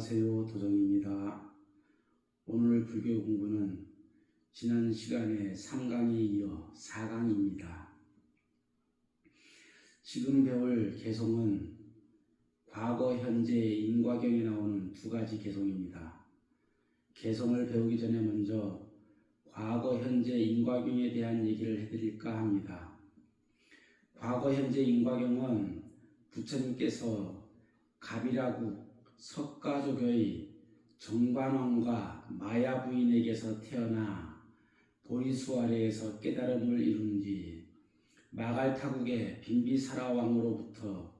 안녕하세요. 도정입니다. 오늘 불교 공부는 지난 시간에 3강에 이어 4강입니다. 지금 배울 개성은 과거, 현재, 인과경에 나오는 두 가지 개성입니다. 개성을 배우기 전에 먼저 과거, 현재, 인과경에 대한 얘기를 해드릴까 합니다. 과거, 현재, 인과경은 부처님께서 갑이라고 석가족의 정반왕과 마야 부인에게서 태어나 보리수 아래에서 깨달음을 이룬 뒤 마갈타국의 빈비사라 왕으로부터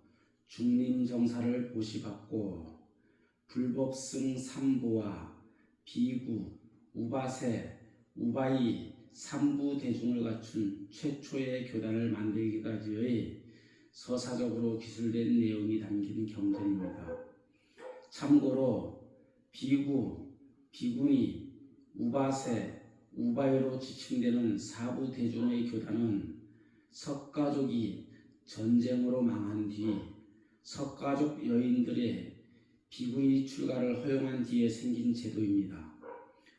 중림정사를 보시받고 불법승 삼보와 비구, 우바세, 우바이 삼부 대중을 갖춘 최초의 교단을 만들기까지의 서사적으로 기술된 내용이 담긴 경전입니다. 참고로 비구, 비구니, 우바세, 우바이로 지칭되는 사부 대중의 교단은 석가족이 전쟁으로 망한 뒤 석가족 여인들의 비구니 출가를 허용한 뒤에 생긴 제도입니다.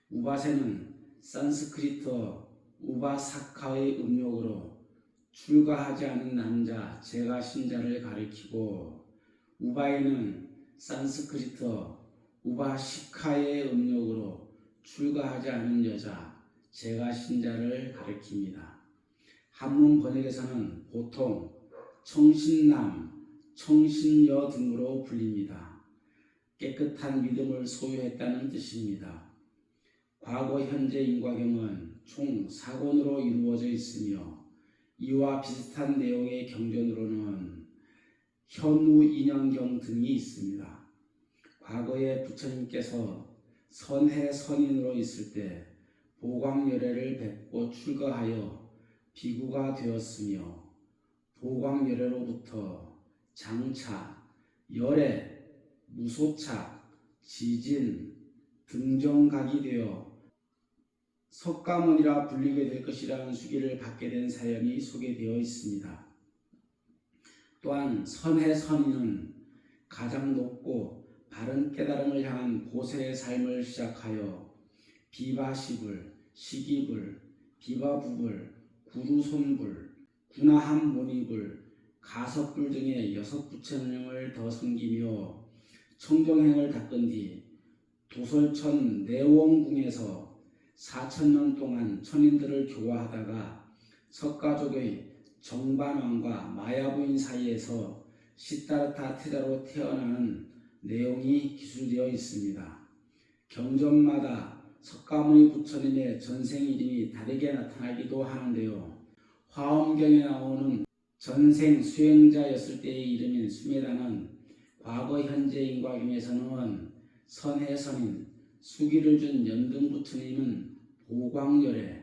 우바세는 산스크리트 우바사카의 음력으로 출가하지 않은 남자 제가 신자를 가리키고 우바이는 산스크리트 우바시카의 음력으로 출가하지 않은 여자 제가 신자를 가리킵니다. 한문 번역에서는 보통 청신남, 청신여 등으로 불립니다. 깨끗한 믿음을 소유했다는 뜻입니다. 과거, 현재 인과경은 총 4권으로 이루어져 있으며 이와 비슷한 내용의 경전으로는 현우 인연경 등이 있습니다. 과거에 부처님께서 선해 선인으로 있을 때 보광열애를 뵙고 출가하여 비구가 되었으며 보광열애로부터 장차, 열애, 무소차, 지진, 등정각이 되어 석가모니라 불리게 될 것이라는 수기를 받게 된 사연이 소개되어 있습니다. 또한 선해 선인은 가장 높고 바른 깨달음을 향한 고세의 삶을 시작하여 비바시불, 시기불, 비바부불, 구루손불, 구나함 모니불, 가석불 등의 여섯 부처님을 더 섬기며 청정행을 닦은 뒤 도솔천 내원궁에서 4천년 동안 천인들을 교화하다가 석가족의 정반왕과 마야 부인 사이에서 시타르타 태자로 태어나는 내용이 기술되어 있습니다. 경전마다 석가모니 부처님의 전생 이름이 다르게 나타나기도 하는데요. 화엄경에 나오는 전생 수행자였을 때의 이름인 수메다는 과거 현재 인과경에서는 선해선인 수기를 준 연등 부처님은 보광열애,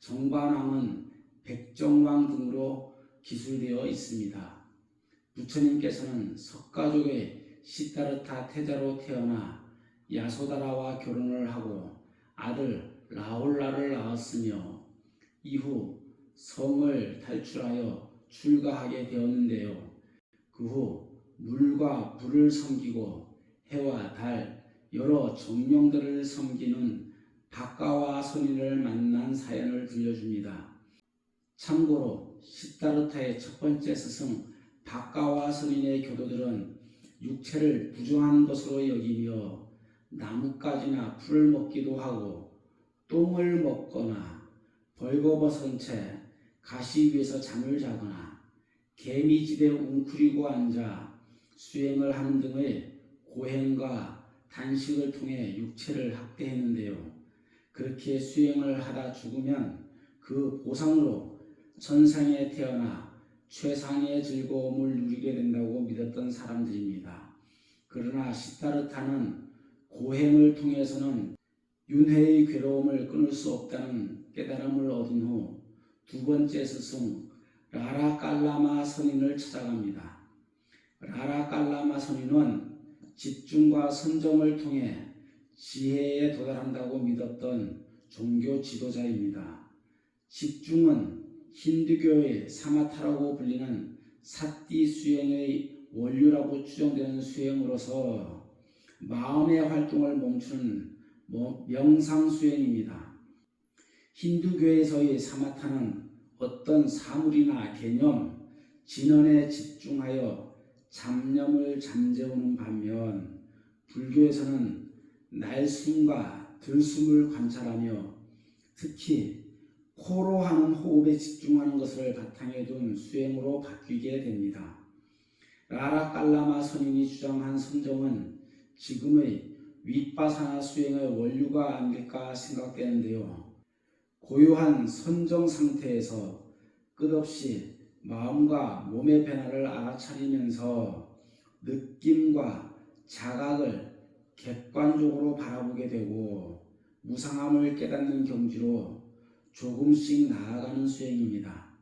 정반왕은 백정왕 등으로 기술되어 있습니다. 부처님께서는 석가족의 시타르타 태자로 태어나 야소다라와 결혼을 하고 아들 라올라를 낳았으며 이후 성을 탈출하여 출가하게 되었는데요. 그 후 물과 불을 섬기고 해와 달 여러 정령들을 섬기는 박가와 선인을 만난 사연을 들려줍니다. 참고로 시타르타의 첫 번째 스승 박가와 선인의 교도들은 육체를 부정한 것으로 여기며 나뭇가지나 풀을 먹기도 하고 똥을 먹거나 벌거벗은 채 가시 위에서 잠을 자거나 개미지대 웅크리고 앉아 수행을 하는 등의 고행과 단식을 통해 육체를 학대했는데요. 그렇게 수행을 하다 죽으면 그 보상으로 천상에 태어나 최상의 즐거움을 누리게 된다고 믿었던 사람들입니다. 그러나 시타르타는 고행을 통해서는 윤회의 괴로움을 끊을 수 없다는 깨달음을 얻은 후 두 번째 스승 라라 깔라마 선인을 찾아갑니다. 라라 깔라마 선인은 집중과 선정을 통해 지혜에 도달한다고 믿었던 종교 지도자입니다. 집중은 힌두교의 사마타라고 불리는 사띠 수행의 원류라고 추정되는 수행으로서 마음의 활동을 멈추는 뭐- 명상 수행입니다. 힌두교에서의 사마타는 어떤 사물이나 개념, 진언에 집중하여 잡념을 잠재우는 반면 불교에서는 날숨과 들숨을 관찰하며 특히 코로 하는 호흡에 집중하는 것을 바탕에 둔 수행으로 바뀌게 됩니다. 라라 깔라마 선인이 주장한 선정은 지금의 윗바사나 수행의 원류가 아닐까 생각되는데요. 고요한 선정 상태에서 끝없이 마음과 몸의 변화를 알아차리면서 느낌과 자각을 객관적으로 바라보게 되고 무상함을 깨닫는 경지로 조금씩 나아가는 수행입니다.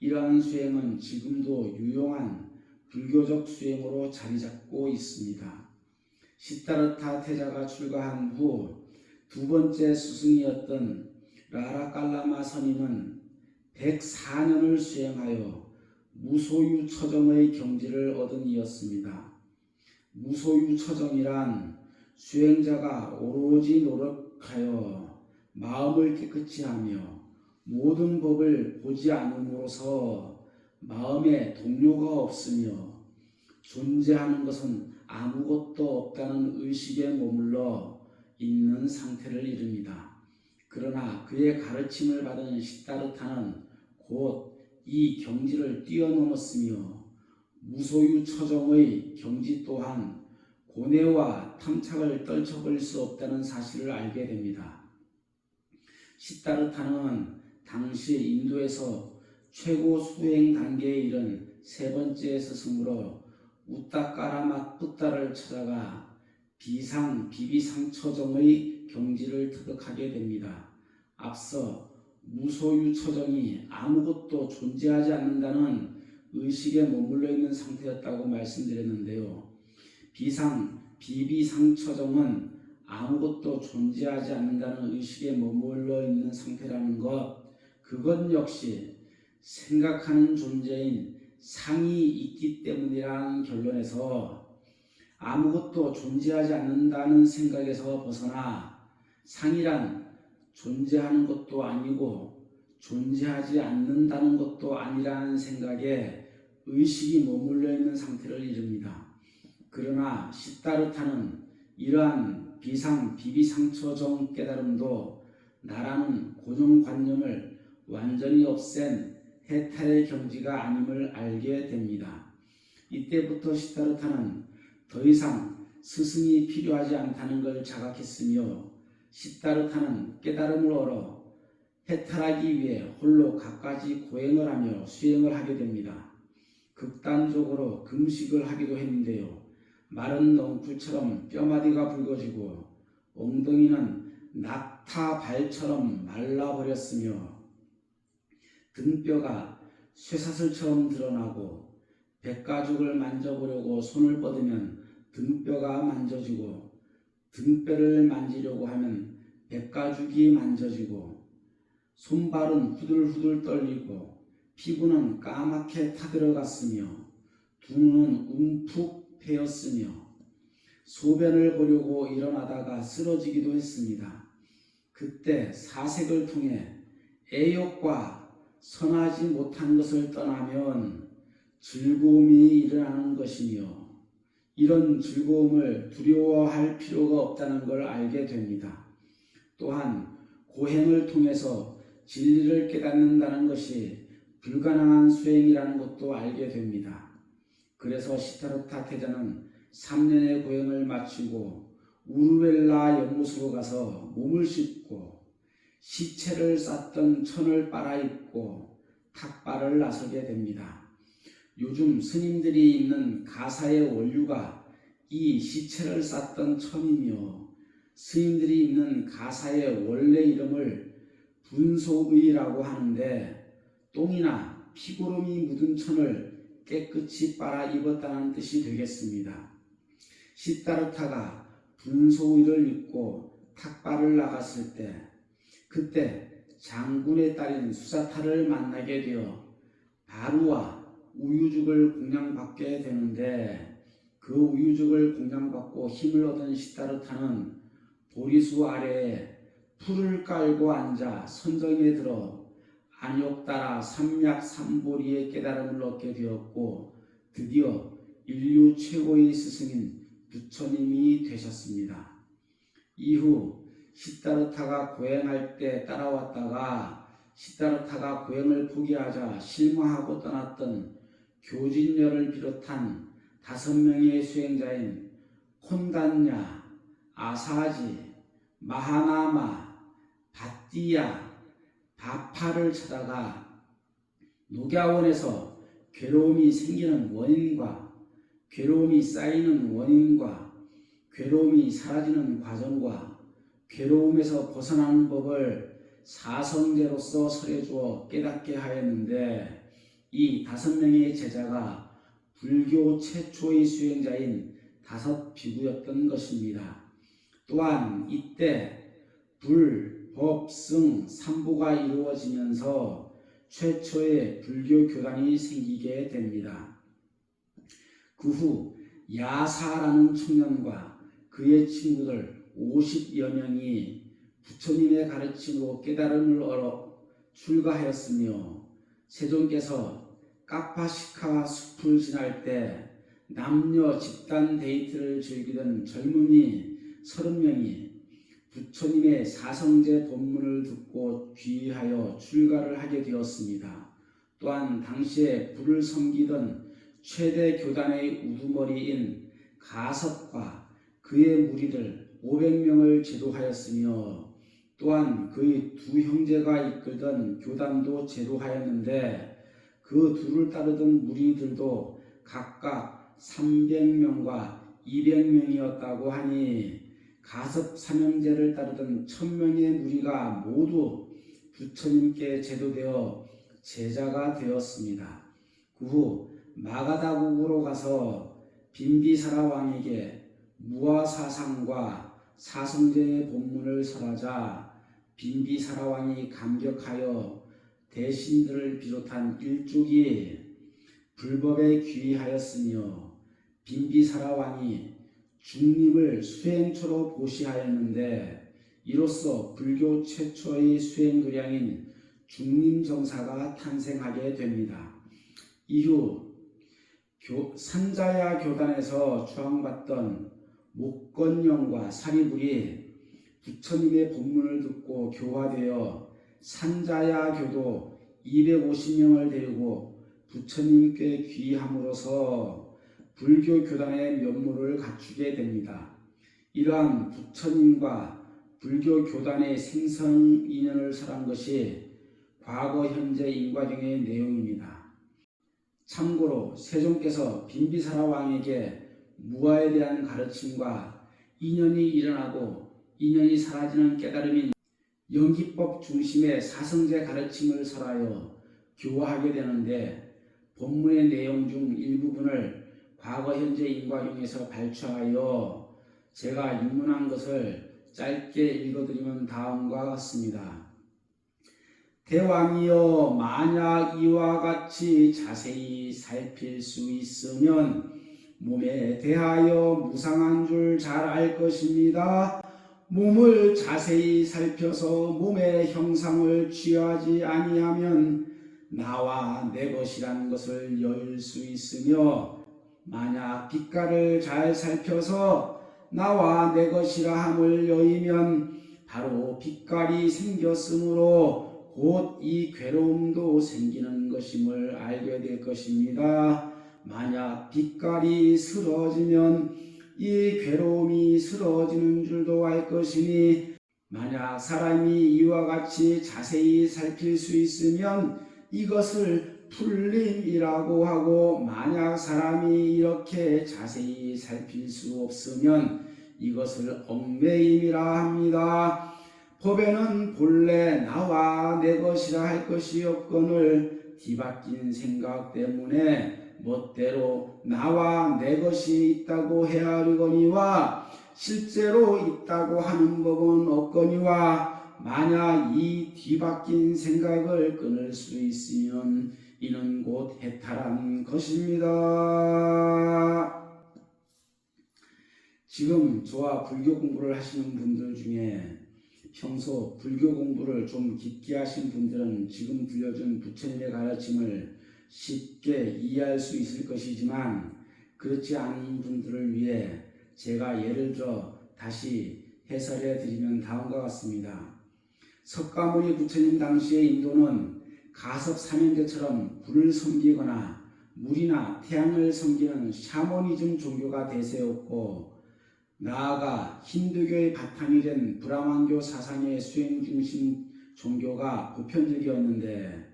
이러한 수행은 지금도 유용한 불교적 수행으로 자리 잡고 있습니다. 시타르타 태자가 출가한 후 두 번째 스승이었던 라라깔라마 선임은 104년을 수행하여 무소유 처정의 경지를 얻은 이였습니다. 무소유 처정이란 수행자가 오로지 노력하여 마음을 깨끗이 하며 모든 법을 보지 않음으로써 마음에 동료가 없으며 존재하는 것은 아무것도 없다는 의식에 머물러 있는 상태를 이릅니다. 그러나 그의 가르침을 받은 시타르타는 곧 이 경지를 뛰어넘었으며 무소유 처정의 경지 또한 고뇌와 탐착을 떨쳐버릴 수 없다는 사실을 알게 됩니다. 시타르타는 당시 인도에서 최고 수행 단계에 이른 세 번째 스승으로 우따까라마 뿌따를 찾아가 비상 비비상처정의 경지를 터득하게 됩니다. 앞서 무소유 처정이 아무것도 존재하지 않는다는 의식에 머물러 있는 상태였다고 말씀드렸는데요. 비상 비비상처정은 아무것도 존재하지 않는다는 의식에 머물러 있는 상태라는 것, 그것 역시 생각하는 존재인 상이 있기 때문이라는 결론에서 아무것도 존재하지 않는다는 생각에서 벗어나 상이란 존재하는 것도 아니고 존재하지 않는다는 것도 아니라는 생각에 의식이 머물러 있는 상태를 이릅니다. 그러나 시타르타는 이러한 비상 비비상처정 깨달음도 나라는 고정관념을 완전히 없앤 해탈의 경지가 아님을 알게 됩니다. 이때부터 시타르타는 더 이상 스승이 필요하지 않다는 걸 자각했으며 시타르타는 깨달음을 얻어 해탈하기 위해 홀로 갖가지 고행을 하며 수행을 하게 됩니다. 극단적으로 금식을 하기도 했는데요. 마른 넝쿨처럼 뼈마디가 붉어지고 엉덩이는 낙타 발처럼 말라버렸으며 등뼈가 쇠사슬처럼 드러나고 백가죽을 만져보려고 손을 뻗으면 등뼈가 만져지고 등뼈를 만지려고 하면 백가죽이 만져지고 손발은 후들후들 떨리고 피부는 까맣게 타들어갔으며 두 눈은 움푹 패였으며 소변을 보려고 일어나다가 쓰러지기도 했습니다. 그때 사색을 통해 애욕과 선하지 못한 것을 떠나면 즐거움이 일어나는 것이며 이런 즐거움을 두려워할 필요가 없다는 걸 알게 됩니다. 또한 고행을 통해서 진리를 깨닫는다는 것이 불가능한 수행이라는 것도 알게 됩니다. 그래서 시타르타 태자는 3년의 고행을 마치고 우르웰라 연못으로 가서 몸을 씻고 시체를 쌌던 천을 빨아입고 탁발을 나서게 됩니다. 요즘 스님들이 있는 가사의 원류가 이 시체를 쌌던 천이며 스님들이 있는 가사의 원래 이름을 분소의라고 하는데 똥이나 피고름이 묻은 천을 깨끗이 빨아 입었다는 뜻이 되겠습니다. 시타르타가 분소의를 입고 탁발을 나갔을 때 그때 장군의 딸인 수사타를 만나게 되어 바루와 우유죽을 공양받게 되는데 그그 우유죽을 공양받고 힘을 얻은 시다르타는 보리수 아래에 풀을 깔고 앉아 선정에 들어 안욕 따라 삼약 삼보리의 깨달음을 얻게 되었고 드디어 인류 최고의 스승인 부처님이 되셨습니다. 이후 시다르타가 고행할 때 따라왔다가 시다르타가 고행을 포기하자 실망하고 떠났던 교진녀를 비롯한 다섯 명의 수행자인 콘단냐, 아사지, 마하나마, 바띠야, 바파를 찾아가 녹야원에서 괴로움이 생기는 원인과 괴로움이 쌓이는 원인과 괴로움이 사라지는 과정과 괴로움에서 벗어나는 법을 사성제로서 설해주어 깨닫게 하였는데 이 다섯 명의 제자가 불교 최초의 수행자인 다섯 비구였던 것입니다. 또한 이때 불, 법, 승, 삼부가 이루어지면서 최초의 불교 교단이 생기게 됩니다. 그 후 야사라는 청년과 그의 친구들 50여 명이 부처님의 가르침으로 깨달음을 얻어 출가하였으며 세존께서 까파시카 숲을 지날 때 남녀 집단 데이트를 즐기던 젊은이 30명이 부처님의 사성제 법문을 듣고 귀하여 출가를 하게 되었습니다. 또한 당시에 불을 섬기던 최대 교단의 우두머리인 가섭과 그의 무리들 500명을 제도하였으며 또한 그의 두 형제가 이끌던 교단도 제도하였는데 그 둘을 따르던 무리들도 각각 300명과 200명이었다고 하니 가섭 삼형제를 따르던 천명의 무리가 모두 부처님께 제도되어 제자가 되었습니다. 그 후 마가다국으로 가서 빈비사라 왕에게 무아사상과 사성제의 본문을 설하자 빈비사라 왕이 감격하여 대신들을 비롯한 일족이 불법에 귀의하였으며 빈비사라 왕이 중립을 수행초로 보시하였는데 이로써 불교 최초의 수행도량인 중림정사가 탄생하게 됩니다. 이후 교, 산자야 교단에서 주황받던 목건영과 사리불이 부처님의 법문을 듣고 교화되어 산자야 교도 250명을 데리고 부처님께 귀함으로써 불교 교단의 면모를 갖추게 됩니다. 이러한 부처님과 불교 교단의 생성 인연을 설한 것이 과거 현재 인과경의 내용입니다. 참고로 세종께서 빈비사라 왕에게 무아에 대한 가르침과 인연이 일어나고 인연이 사라지는 깨달음인 연기법 중심의 사성제 가르침을 설하여 교화하게 되는데 본문의 내용 중 일부분을 과거 현재 인과경에서 발췌하여 제가 입문한 것을 짧게 읽어드리면 다음과 같습니다. 대왕이여 만약 이와 같이 자세히 살필 수 있으면 몸에 대하여 무상한 줄 잘 알 것입니다. 몸을 자세히 살펴서 몸의 형상을 취하지 아니하면 나와 내 것이란 것을 열수 있으며 만약 빛깔을 잘 살펴서 나와 내 것이라 함을 여이면 바로 빛깔이 생겼으므로 곧 이 괴로움도 생기는 것임을 알게 될 것입니다. 만약 빛깔이 쓰러지면 이 괴로움이 쓰러지는 줄도 알 것이니 만약 사람이 이와 같이 자세히 살필 수 있으면 이것을 풀림이라고 하고 만약 사람이 이렇게 자세히 살필 수 없으면 이것을 얽매임이라 합니다. 법에는 본래 나와 내 것이라 할 것이 없거늘 뒤바뀐 생각 때문에 멋대로 나와 내 것이 있다고 헤아리거니와 실제로 있다고 하는 법은 없거니와 만약 이 뒤바뀐 생각을 끊을 수 있으면 이는 곧 해탈한 것입니다. 지금 저와 불교 공부를 하시는 분들 중에 평소 불교 공부를 좀 깊게 하신 분들은 지금 들려준 부처님의 가르침을 쉽게 이해할 수 있을 것이지만 그렇지 않은 분들을 위해 제가 예를 들어 다시 해설해 드리면 다음과 같습니다. 석가모니 부처님 당시의 인도는 가섭 삼형제처럼 불을 섬기거나 물이나 태양을 섬기는 샤머니즘 종교가 대세였고 나아가 힌두교의 바탕이 된 브라만교 사상의 수행 중심 종교가 보편적이었는데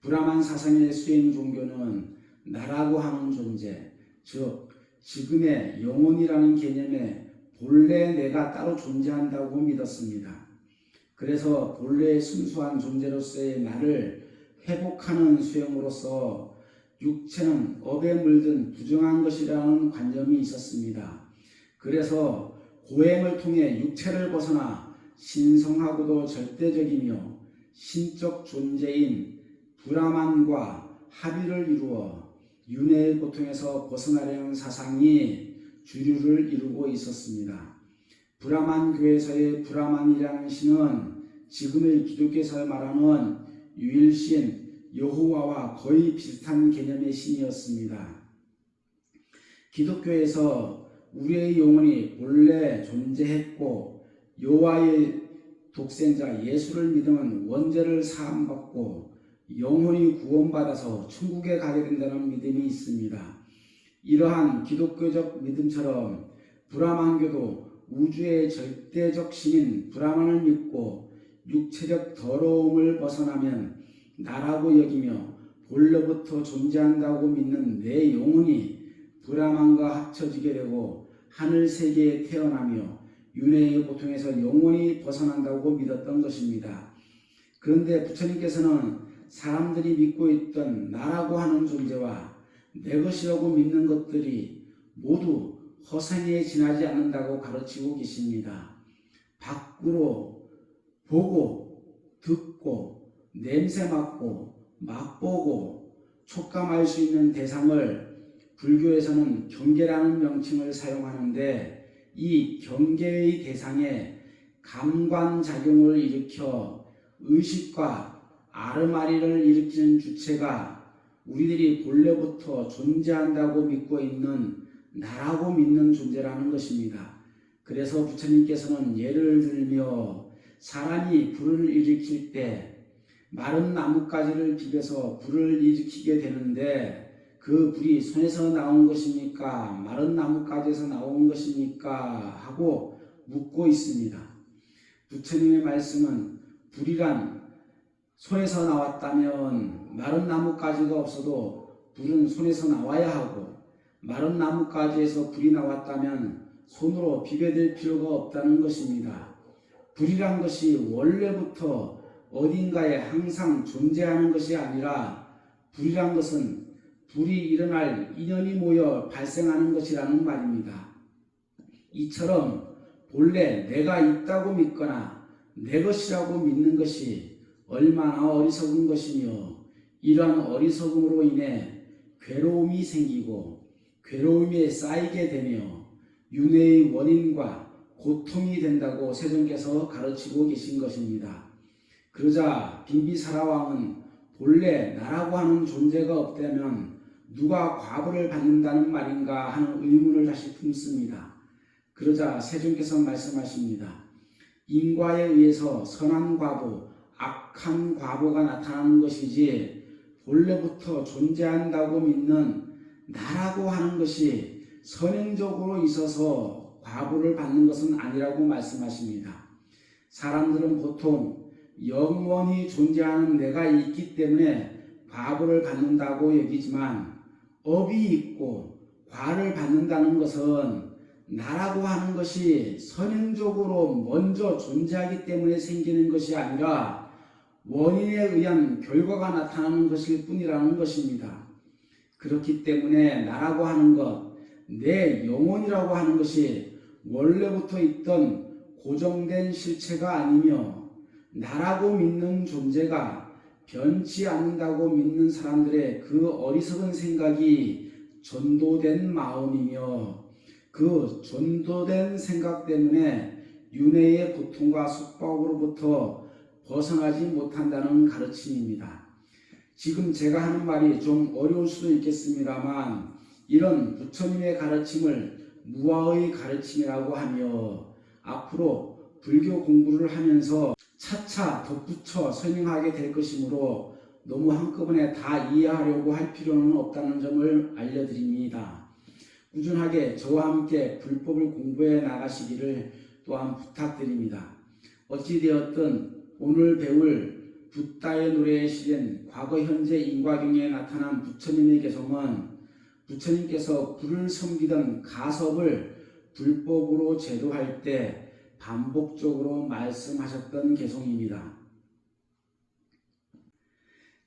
브라만 사상의 수행 종교는 나라고 하는 존재, 즉 지금의 영혼이라는 개념에 본래 내가 따로 존재한다고 믿었습니다. 그래서 본래의 순수한 존재로서의 나를 회복하는 수행으로서 육체는 업에 물든 부정한 것이라는 관점이 있었습니다. 그래서 고행을 통해 육체를 벗어나 신성하고도 절대적이며 신적 존재인 브라만과 합의를 이루어 윤회의 고통에서 벗어나려는 사상이 주류를 이루고 있었습니다. 브라만 교에서의 브라만이라는 신은 지금의 기독교에서 말하는 유일신 여호와와 거의 비슷한 개념의 신이었습니다. 기독교에서 우리의 영혼이 본래 존재했고 여호와의 독생자 예수를 믿으면 원죄를 사함받고 영혼이 구원받아서 천국에 가게 된다는 믿음이 있습니다. 이러한 기독교적 믿음처럼 브라만교도 우주의 절대적 신인 브라만을 믿고 육체적 더러움을 벗어나면 나라고 여기며 본래부터 존재한다고 믿는 내 영혼이 브라만과 합쳐지게 되고 하늘 세계에 태어나며 윤회의 고통에서 영원히 벗어난다고 믿었던 것입니다. 그런데 부처님께서는 사람들이 믿고 있던 나라고 하는 존재와 내 것이라고 믿는 것들이 모두 허상에 지나지 않는다고 가르치고 계십니다. 밖으로 보고 듣고 냄새 맡고 맛보고 촉감할 수 있는 대상을 불교에서는 경계라는 명칭을 사용하는데 이 경계의 대상에 감관작용을 일으켜 의식과 아르마리를 일으키는 주체가 우리들이 본래부터 존재한다고 믿고 있는 나라고 믿는 존재라는 것입니다. 그래서 부처님께서는 예를 들며 사람이 불을 일으킬 때 마른 나뭇가지를 비벼서 불을 일으키게 되는데 그 불이 손에서 나온 것입니까? 마른 나뭇가지에서 나온 것입니까? 하고 묻고 있습니다. 부처님의 말씀은 불이란 손에서 나왔다면 마른 나뭇가지가 없어도 불은 손에서 나와야 하고 마른 나뭇가지에서 불이 나왔다면 손으로 비벼댈 필요가 없다는 것입니다. 불이란 것이 원래부터 어딘가에 항상 존재하는 것이 아니라 불이란 것은 불이 일어날 인연이 모여 발생하는 것이라는 말입니다. 이처럼 본래 내가 있다고 믿거나 내 것이라고 믿는 것이 얼마나 어리석은 것이며 이러한 어리석음으로 인해 괴로움이 생기고 괴로움에 쌓이게 되며 윤회의 원인과 고통이 된다고 세종께서 가르치고 계신 것입니다. 그러자 빈비사라 왕은 본래 나라고 하는 존재가 없다면 누가 과부를 받는다는 말인가 하는 의문을 다시 품습니다. 그러자 세종께서 말씀하십니다. 인과에 의해서 선한 과부, 악한 과부가 나타나는 것이지 본래부터 존재한다고 믿는 나라고 하는 것이 선행적으로 있어서 과부를 받는 것은 아니라고 말씀하십니다. 사람들은 보통 영원히 존재하는 내가 있기 때문에 과부를 받는다고 여기지만 업이 있고 과를 받는다는 것은 나라고 하는 것이 선행적으로 먼저 존재하기 때문에 생기는 것이 아니라 원인에 의한 결과가 나타나는 것일 뿐이라는 것입니다. 그렇기 때문에 나라고 하는 것, 내 영혼이라고 하는 것이 원래부터 있던 고정된 실체가 아니며 나라고 믿는 존재가 변치 않는다고 믿는 사람들의 그 어리석은 생각이 전도된 마음이며 그 전도된 생각 때문에 윤회의 고통과 숙박으로부터 벗어나지 못한다는 가르침입니다. 지금 제가 하는 말이 좀 어려울 수도 있겠습니다만 이런 부처님의 가르침을 무아의 가르침이라고 하며 앞으로 불교 공부를 하면서 차차 덧붙여 설명하게 될 것이므로 너무 한꺼번에 다 이해하려고 할 필요는 없다는 점을 알려드립니다. 꾸준하게 저와 함께 불법을 공부해 나가시기를 또한 부탁드립니다. 어찌되었든 오늘 배울 붓다의 노래에 실린 과거 현재 인과경에 나타난 부처님의 개성은 부처님께서 불을 섬기던 가섭을 불법으로 제도할 때 반복적으로 말씀하셨던 개성입니다.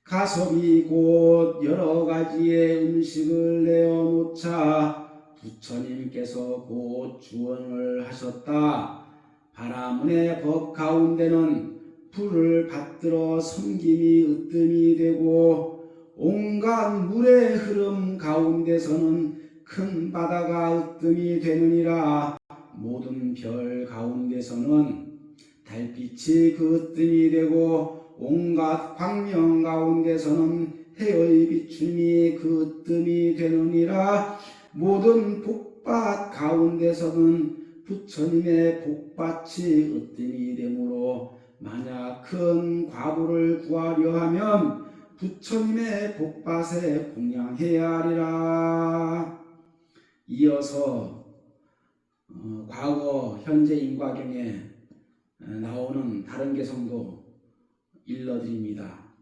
가섭이 곧 여러 가지의 음식을 내어 놓자 부처님께서 곧 주원을 하셨다. 바라문의 법 가운데는 불을 받들어 섬김이 으뜸이 되고 온갖 물의 흐름 가운데서는 큰 바다가 으뜸이 되느니라. 모든 별 가운데서는 달빛이 그 으뜸이 되고 온갖 광명 가운데서는 해의 비춤이 그 으뜸이 되느니라. 모든 복밭 가운데서는 부처님의 복밭이 으뜸이 되므로 만약 큰 과부를 구하려 하면 부처님의 복밭에 공양해야 하리라. 이어서 어, 과거 현재 인과경에 어, 나오는 다른 개성도 일러드립니다.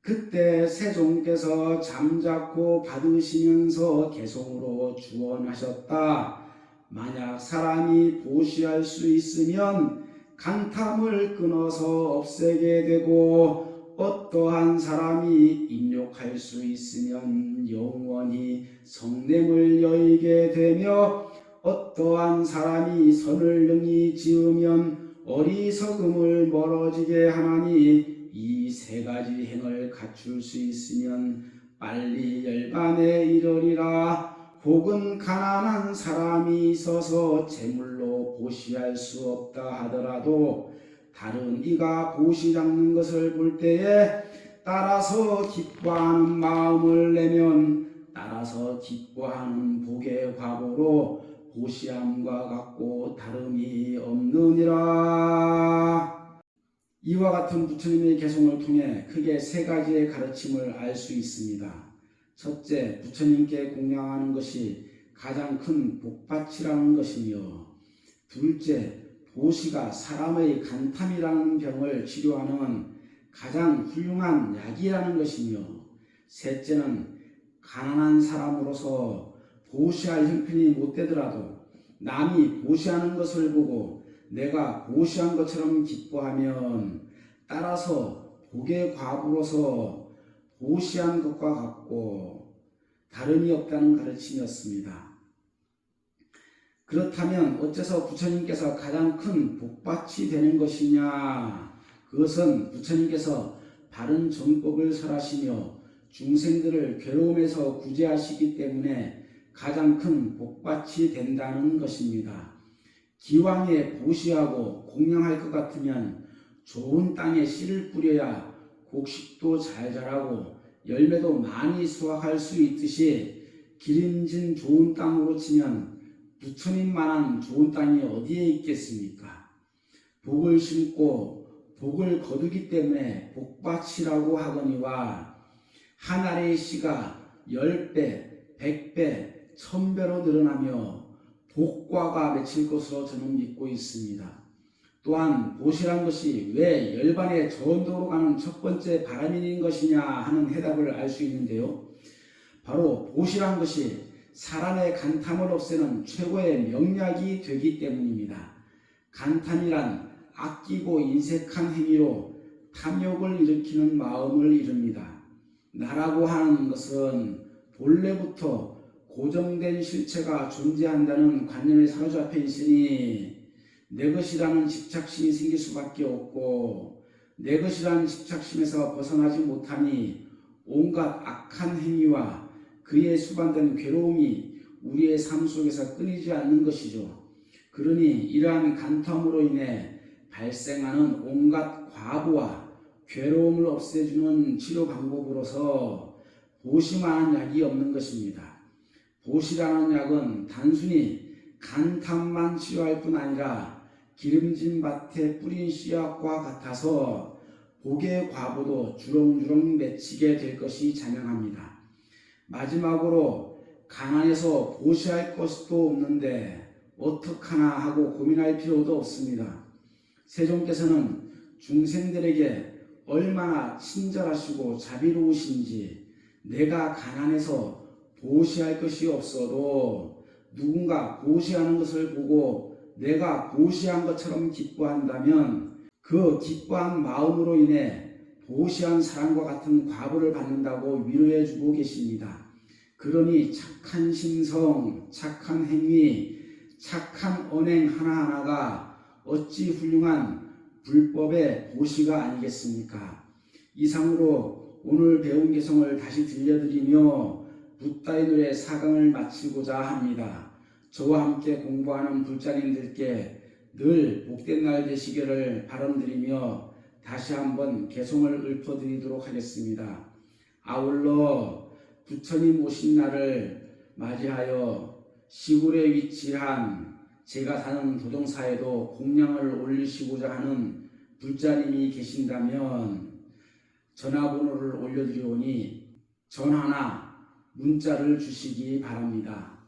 그때 세종께서 잠자코 받으시면서 개성으로 주원하셨다. 만약 사람이 보시할 수 있으면 간탐을 끊어서 없애게 되고 어떠한 사람이 입력할 수 있으면 영원히 성냄을 여의게 되며 어떠한 사람이 선을 능히 지으면 어리석음을 멀어지게 하나니 이 세 가지 행을 갖출 수 있으면 빨리 열반에 이르리라 혹은 가난한 사람이 있어서 재물로 보시할 수 없다 하더라도 다른 이가 보시 잡는 것을 볼 때에 따라서 기뻐하는 마음을 내면 따라서 기뻐하는 복의 과보로 보시함과 같고 다름이 없느니라. 이와 같은 부처님의 개성을 통해 크게 세 가지의 가르침을 알 수 있습니다. 첫째, 부처님께 공양하는 것이 가장 큰 복받이라는 것이며, 둘째, 보시가 사람의 간탐이라는 병을 치료하는 가장 훌륭한 약이라는 것이며, 셋째는 가난한 사람으로서 보시할 형편이 못 되더라도 남이 보시하는 것을 보고 내가 보시한 것처럼 기뻐하면 따라서 복의 과부로서 보시한 것과 같고 다름이 없다는 가르침이었습니다. 그렇다면 어째서 부처님께서 가장 큰 복받이 되는 것이냐? 그것은 부처님께서 바른 정법을 설하시며 중생들을 괴로움에서 구제하시기 때문에 가장 큰 복받이 된다는 것입니다. 기왕에 보시하고 공양할 것 같으면 좋은 땅에 씨를 뿌려야 곡식도 잘 자라고 열매도 많이 수확할 수 있듯이 기름진 좋은 땅으로 치면 부처님 만한 좋은 땅이 어디에 있겠습니까? 복을 심고 복을 거두기 때문에 복받이라고 하거니와 한 알의 씨가 열 배, 백 배, 천 배로 늘어나며 복과가 맺힐 것으로 저는 믿고 있습니다. 또한 보시란 것이 왜 열반의 전도로 가는 첫 번째 바람인 것이냐 하는 해답을 알 수 있는데요. 바로 보시란 것이 사람의 간탐을 없애는 최고의 명약이 되기 때문입니다. 간탐이란 아끼고 인색한 행위로 탐욕을 일으키는 마음을 이릅니다. 나라고 하는 것은 본래부터 고정된 실체가 존재한다는 관념에 사로잡혀 있으니 내 것이라는 집착심이 생길 수밖에 없고 내 것이라는 집착심에서 벗어나지 못하니 온갖 악한 행위와 그에 수반된 괴로움이 우리의 삶 속에서 끊이지 않는 것이죠. 그러니 이러한 간탐으로 인해 발생하는 온갖 과부와 괴로움을 없애주는 치료 방법으로서 보시만한 약이 없는 것입니다. 보시라는 약은 단순히 간탐만 치료할 뿐 아니라 기름진 밭에 뿌린 씨앗과 같아서 복의 과부도 주렁주렁 맺히게 될 것이 자명합니다. 마지막으로 가난해서 보시할 것도 없는데 어떡하나 하고 고민할 필요도 없습니다. 세종께서는 중생들에게 얼마나 친절하시고 자비로우신지 내가 가난해서 보시할 것이 없어도 누군가 보시하는 것을 보고 내가 보시한 것처럼 기뻐한다면 그 기뻐한 마음으로 인해 보시한 사람과 같은 과보를 받는다고 위로해 주고 계십니다. 그러니 착한 심성, 착한 행위, 착한 언행 하나하나가 어찌 훌륭한 불법의 보시가 아니겠습니까? 이상으로 오늘 배운 개성을 다시 들려드리며 붓다의 노래 사강을 마치고자 합니다. 저와 함께 공부하는 불자님들께 늘 복된 날 되시기를 바람드리며 다시 한번 개성을 읊어드리도록 하겠습니다. 아울러 부처님 오신 날을 맞이하여 시골에 위치한 제가 사는 도동사에도 공양을 올리시고자 하는 불자님이 계신다면 전화번호를 올려드리오니 전화나 문자를 주시기 바랍니다.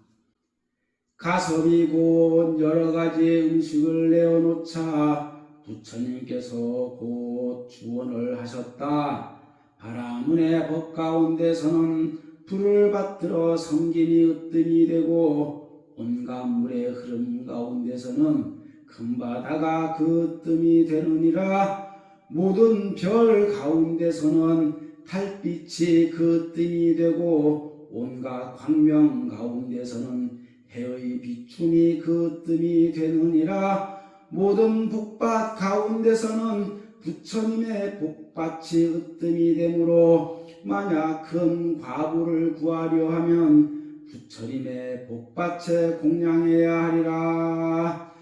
가섭이 곧 여러 가지 음식을 내어놓자 부처님께서 곧 주원을 하셨다. 바라문의 법 가운데서는 불을 받들어 성김이 으뜸이 되고 온갖 물의 흐름 가운데서는 큰 바다가 그 으뜸이 되느니라 모든 별 가운데서는 달빛이 그 으뜸이 되고 온갖 광명 가운데서는 해의 비춤이 그 뜸이 되느니라. 모든 복밭 가운데서는 부처님의 복밭이 으뜸이 되므로 만약 큰 과부를 구하려 하면 부처님의 복밭에 공양해야 하리라.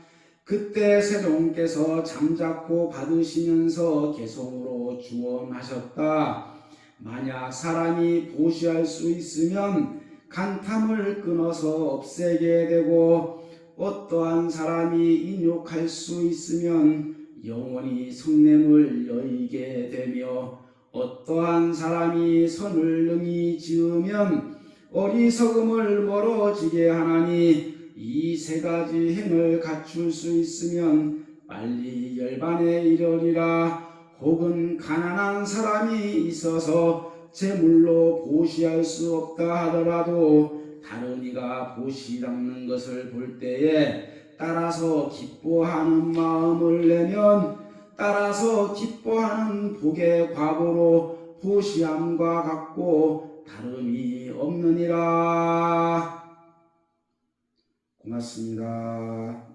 그때 세종께서 잠자코 받으시면서 개성으로 주원하셨다. 만약 사람이 보시할 수 있으면 간탐을 끊어서 없애게 되고 어떠한 사람이 인욕할 수 있으면 영원히 성냄을 여의게 되며 어떠한 사람이 선을 능히 지으면 어리석음을 멀어지게 하나니 이 세 가지 행을 갖출 수 있으면 빨리 열반에 이르리라. 혹은 가난한 사람이 있어서 재물로 보시할 수 없다 하더라도 다른 이가 보시 닦는 것을 볼 때에 따라서 기뻐하는 마음을 내면 따라서 기뻐하는 복의 과보로 보시함과 같고 다름이 없느니라 고맙습니다.